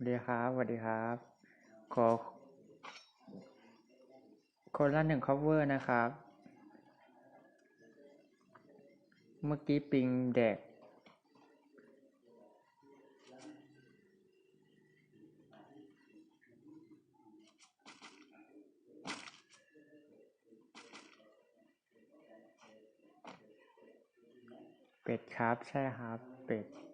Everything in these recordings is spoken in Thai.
สวัสดีครับสวัสดีครับ ขอคนละหนึ่ง cover นะครับ เมื่อกี้ปิงแดก เป็ดครับ ใช่ครับ เป็ด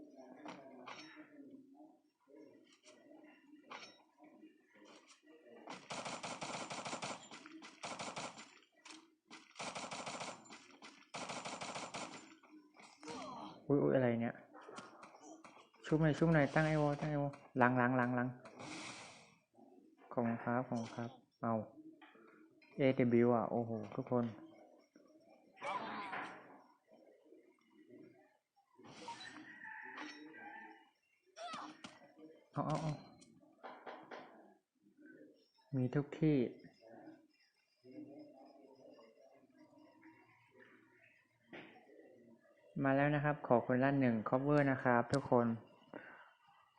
อุ๊ยอุ๊ยอะไรเนี่ย ชุบหน่อยชุบหน่อยตั้งไอโอตั้งไอโอล้างล้างล้างล้างของครับของครับ เอา AW อะ โอ้โห ทุกคนเอาเอาเอามีทุกที่ มาแล้วนะครับ ขอคนละหนึ่ง cover นะครับ ทุกคน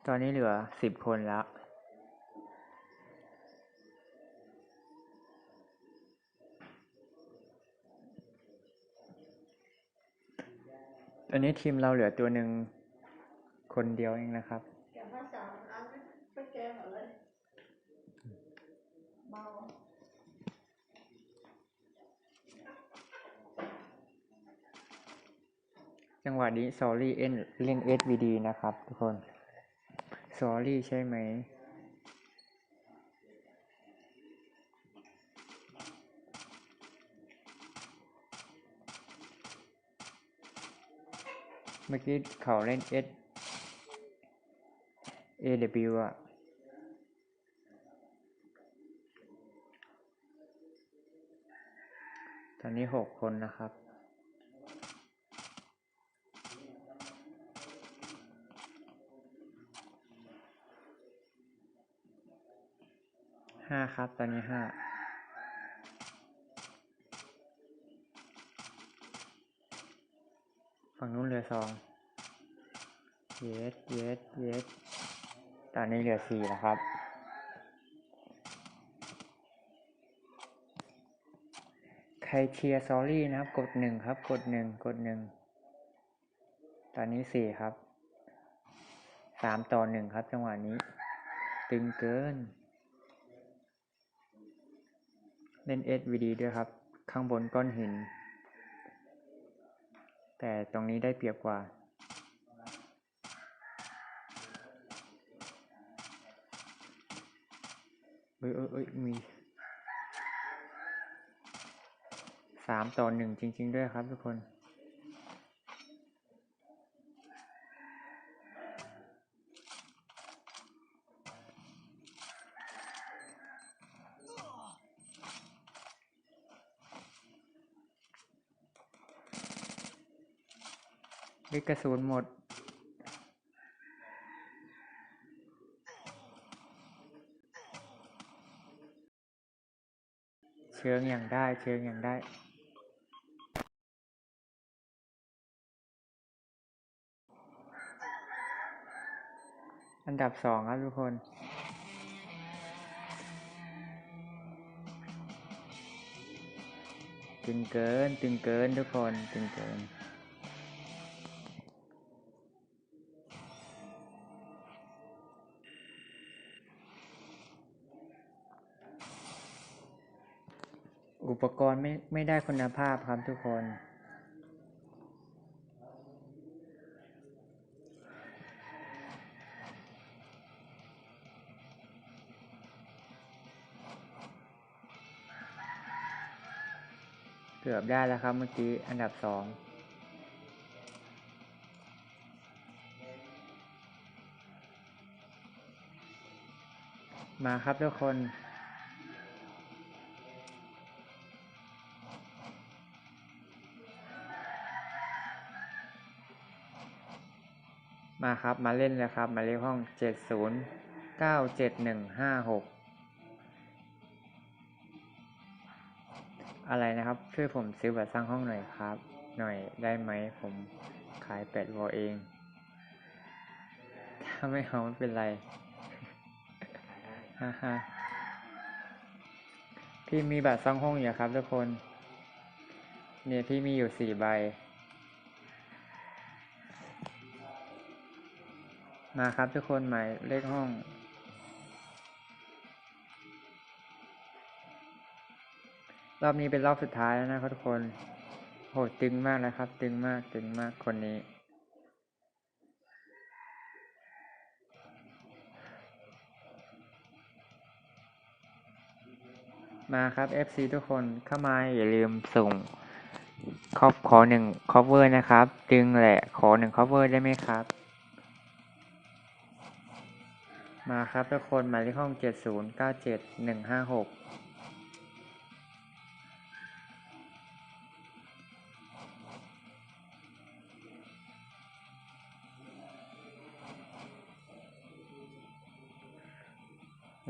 ตอนนี้เหลือสิบคนแล้วตอนนี้ทีมเราเหลือตัวหนึ่งคนเดียวเองนะครับ แกะมาสามอันไปแกะหมดเลยเมา จังหวะนี้ซอรี่เอ็นเล่น SVD นะครับ ทุกคนซอรี่ใช่ไหมเมื่อกี้เขาเล่น S AW อะตอนนี้หกคนนะครับ ห้า ครับ ตอนนี้ห้าฝั่งนู้นเหลือสองเยสเยสเยสตอนนี้เหลือสี่แล้วครับใครเชียร์ซอรี่นะครับ กดหนึ่งครับ กดหนึ่งกดหนึ่งตอนนี้สี่ครับสามต่อหนึ่งครับ จังหวะนี้ ตึงเกิน เล่น SVD ด้วยครับ ข้างบนก้อนหิน แต่ตรงนี้ได้เปรียบกว่า เอ้ยเอ้ยเอ้ยมีสามต่อหนึ่งจริง ๆ ด้วยครับทุกคน ลูกกระสุนหมด เชิงอย่างได้ เชิงอย่างได้อันดับสองครับทุกคน ตึงเกิน ตึงเกินทุกคน ตึงเกิน อุปกรณ์ไม่ไม่ได้คุณภาพครับทุกคน เกือบได้แล้วครับเมื่อกี้อันดับสองมาครับทุกคน มาครับมาเล่นเลยครับมาเล่นห้องเจ็ดศูนย์เก้าเจ็ดหนึ่งห้าหกอะไรนะครับ ช่วยผมซื้อบัตรสร้างห้องหน่อยครับ หน่อยได้ไหมผมขายแปดวอเอง ถ้าไม่เอาไม่เป็นไรฮ่าฮ่าพี่มีบัตรซ่องห้องอยู่ครับทุกคน เนี่ยพี่มีอยู่สี่ใบ มาครับทุกคนหมายเลขห้อง รอบนี้เป็นรอบสุดท้ายแล้วนะครับทุกคน โหตึงมากนะครับ ตึงมากตึงมากคนนี้ มาครับ FC ทุกคนเข้ามาอย่าลืมส่งครอบขอหนึ่ง cover นะครับ ตึงแหละขอหนึ่ง cover ได้ไหมครับ มาครับทุกคนหมายเลขห้องเจ็ดศูนย์เก้าเจ็ดหนึ่งห้าหก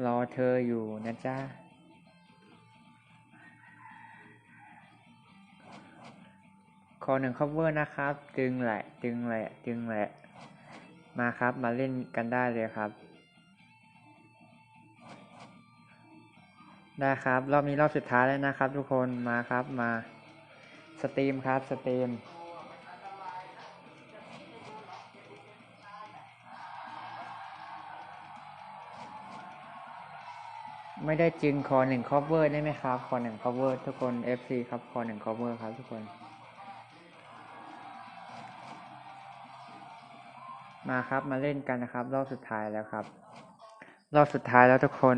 รอเธออยู่นะจ๊ะ ขอหนึ่ง cover นะครับตึงแหละตึงแหละตึงแหละ มาครับ มาเล่นกันได้เลยครับ ได้ครับ รอบนี้รอบสุดท้ายแล้วนะครับ ทุกคนมาครับมาสตรีมครับสตรีมไม่ได้จึงขอหนึ่ง cover ได้ไหมครับ ขอหนึ่ง cover ทุกคน FC ครับ ขอหนึ่ง cover ครับทุกคน มาครับมาเล่นกันนะครับ รอบสุดท้ายแล้วครับ รอบสุดท้ายแล้วทุกคน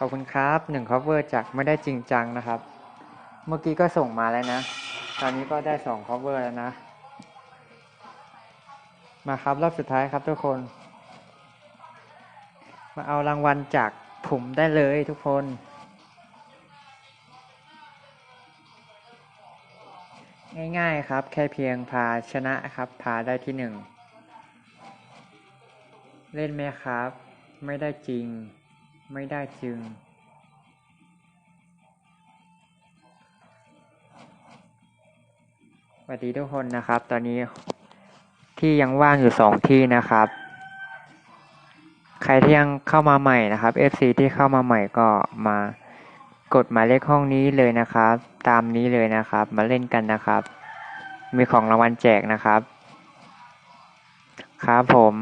ขอบคุณครับหนึ่ง cover จากไม่ได้จริงจังนะครับ เมื่อกี้ก็ส่งมาแล้วนะ ตอนนี้ก็ได้สอง cover แล้วนะ มาครับรอบสุดท้ายครับทุกคน มาเอารางวัลจากผมได้เลยทุกคน ง่ายๆครับ แค่เพียงพาชนะครับพาได้ที่หนึ่ง เล่นไหมครับ ไม่ได้จริง ไม่ได้จึง สวัสดีทุกคนนะครับ ตอนนี้ที่ยังว่างอยู่สองที่นะครับ ใครที่ยังเข้ามาใหม่นะครับ FC ที่เข้ามาใหม่ก็มากดหมายเลขห้องนี้เลยนะครับ ตามนี้เลยนะครับ มาเล่นกันนะครับ มีของรางวัลแจกนะครับ ครับผม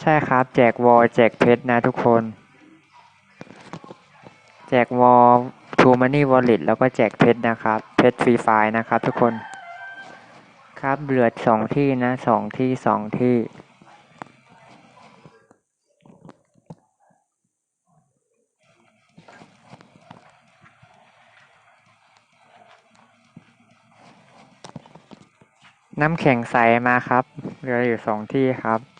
ใช่ครับ แจกวอลแจกเพชรนะทุกคน แจกวอลทูมันนี่วอลเล็ตแล้วก็แจกเพชรนะครับ เพชรฟรีไฟล์นะครับทุกคน ครับเหลือสองที่นะสองที่สองที่น้ำแข็งใสมาครับ เหลืออยู่สองที่ครับ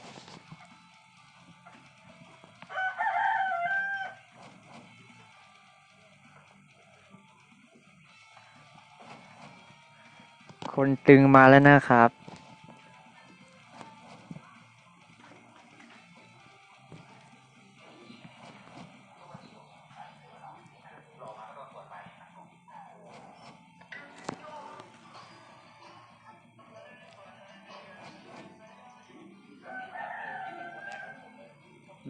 คนตึงมาแล้วนะครับ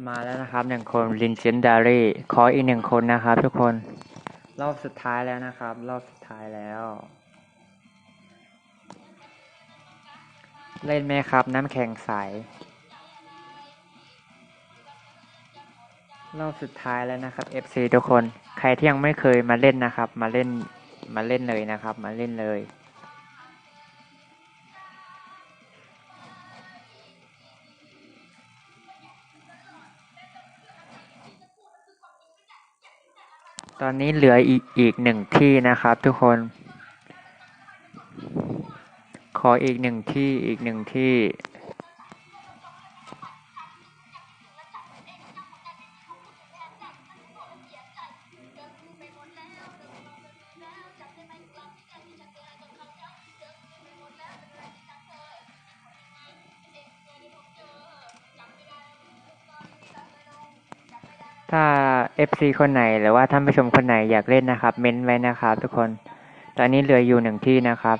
มาแล้วนะครับหนึ่งคน Legendary ขออีกหนึ่งคนนะครับทุกคน รอบสุดท้ายแล้วนะครับ รอบสุดท้ายแล้ว เล่นไหมครับ น้ำแข็งใส รอบสุดท้ายแล้วนะครับ FC ทุกคน ใครที่ยังไม่เคยมาเล่นนะครับ มาเล่น มาเล่นเลยนะครับ มาเล่นเลยตอนนี้เหลืออีกอีกหนึ่งที่นะครับทุกคน ออีกหนึ่งที่อีกหนึ่งที่ ถ้า FC คนไหนหรือว่าท่านผู้ชมคนไหนอยากเล่นนะครับ เม้นไว้นะครับทุกคน ตอนนี้เหลืออยู่หนึ่งที่นะครับ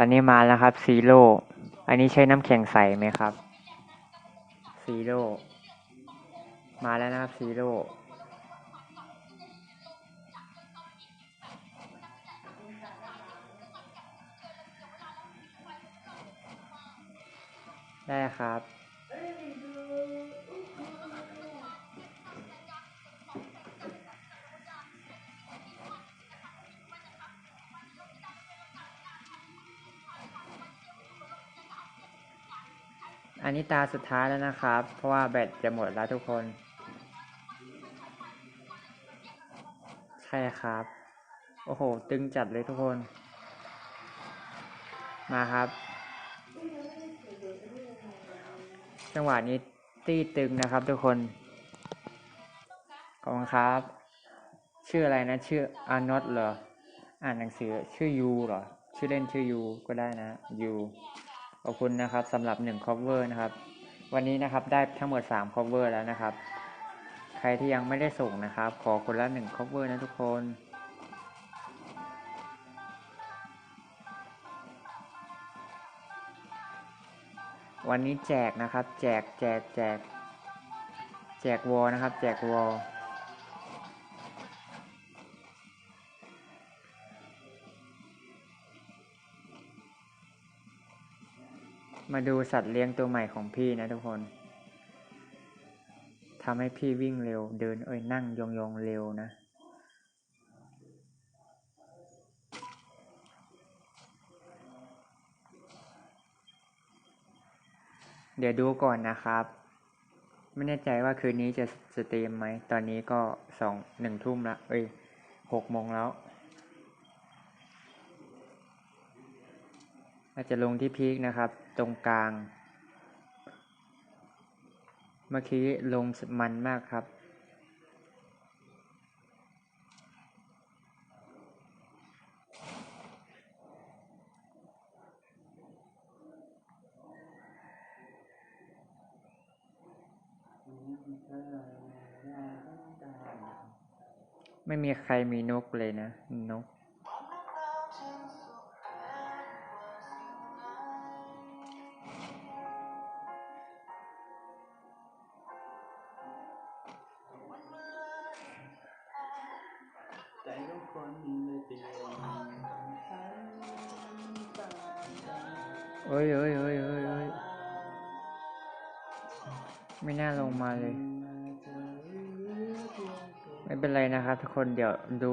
ตอนนี้มาแล้วครับซีโร่อันนี้ใช้น้ำแข็งใสไหมครับซีโร่มาแล้วนะครับซีโร่ได้ครับ นี้ตาสุดท้ายแล้วนะครับ เพราะว่าแบตจะหมดแล้วทุกคน ใช่ครับ โอ้โห ตึงจัดเลยทุกคน มาครับ จังหวะนี้ตี้ตึงนะครับทุกคน ขอบคุณครับ ชื่ออะไรนะ ชื่ออานอตเหรอ อ่านหนังสือชื่อยูเหรอ ชื่อเล่นชื่อยูก็ได้นะยู ขอบคุณนะครับสำหรับหนึ่ง cover นะครับ วันนี้นะครับได้ทั้งหมดสาม cover แล้วนะครับ ใครที่ยังไม่ได้ส่งนะครับ ขอคนละหนึ่ง cover นะทุกคนวันนี้แจกนะครับ แจกแจกแจก แจกวอลนะครับ แจกวอ มาดูสัตว์เลี้ยงตัวใหม่ของพี่นะทุกคนทำให้พี่วิ่งเร็ว เดินเอ้ยนั่งยองๆเร็วนะ เดี๋ยวดูก่อนนะครับ ไม่แน่ใจว่าคืนนี้จะสตรีมไหม ตอนนี้ก็สองหนึ่งทุ่มละ เอ้ยหกโมงแล้วอาจจะลงที่พีคนะครับ ตรงกลาง เมื่อกี้ลงมันมากครับ ไม่มีใครมีนกเลยนะ นก ไม่น่าลงมาเลย ไม่เป็นไรนะครับทุกคนเดี๋ยวดู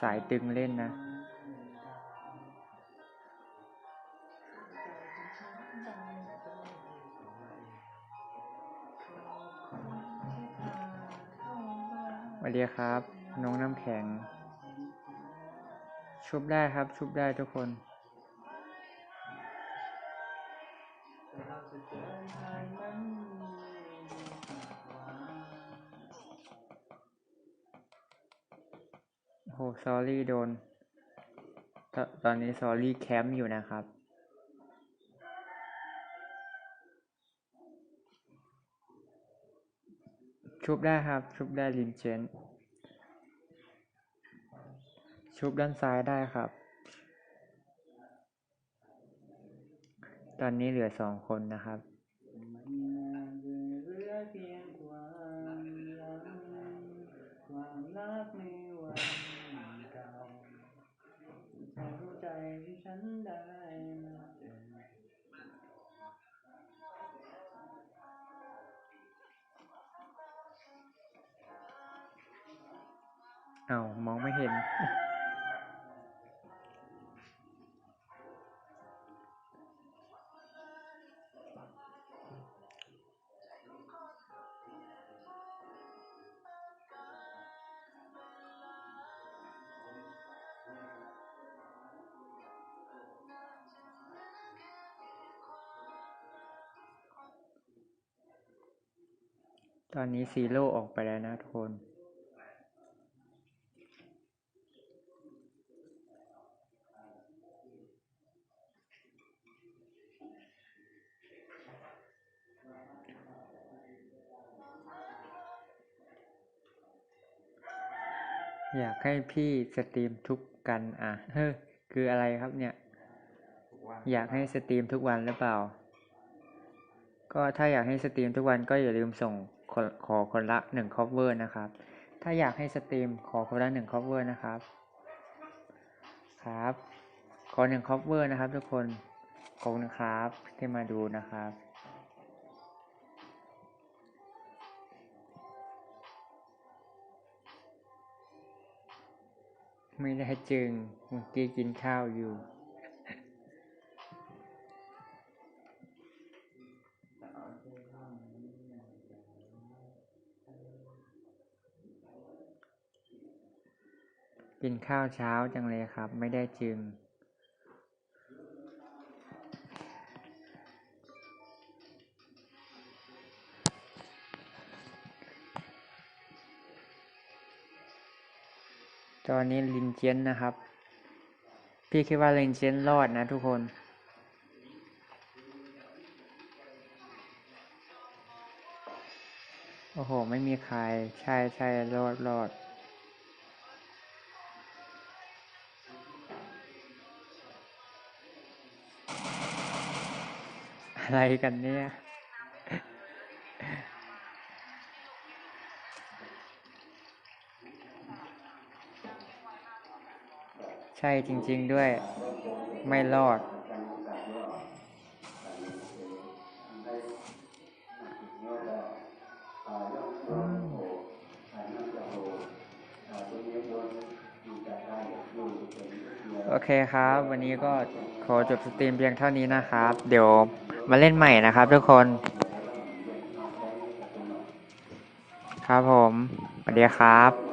สายตึงเล่นนะสวัสดีครับ น้องน้ำแข็ง ชุบได้ครับ ชุบได้ทุกคน หวังโหซอรี่โดนตตอนนี้ซอรี่แคมป์อยู่นะครับ ชุบได้ครับ ชุบได้ลินเจนชุบด้านซ้ายได้ครับ ตอนนี้เหลือสองคนนะครับ ฉันได้มาเจอเอา้ามองไม่เห็น ตอนนี้ซีโร่ออกไปแล้วนะทุกคนอยากให้พี่สตรีมทุกกันอะ เฮ้ยคืออะไรครับเนี่ย อยากให้สตรีมทุกวันหรือเปล่า ก็ถ้าอยากให้สตรีมทุกวันก็อย่าลืมส่ง ขอคนละหนึ่ง cover นะครับ ถ้าอยากให้สตรีมขอคนละหนึ่ง cover นะครับ ครับ ขอหนึ่ง cover นะครับ ทุกคนขอบคุณครับที่มาดูนะครับไม่ได้จึงเมื่อกี้กินข้าวอยู่ กินข้าวเช้าจังเลยครับ ไม่ได้จึง ตอนนี้ลินเจยนนะครับ พี่คิดว่าลินเจยนรอดนะทุกคนโอ้โห ไม่มีใคร ใช่ใช่รอดรอด อะไรกันเนี่ย ใช่จริง ๆด้วย ไม่รอด โอเคครับ วันนี้ก็ขอจบสตรีมเพียงเท่านี้นะครับ เดี๋ยว มาเล่นใหม่นะครับทุกคน ครับผมสวัสดีครับ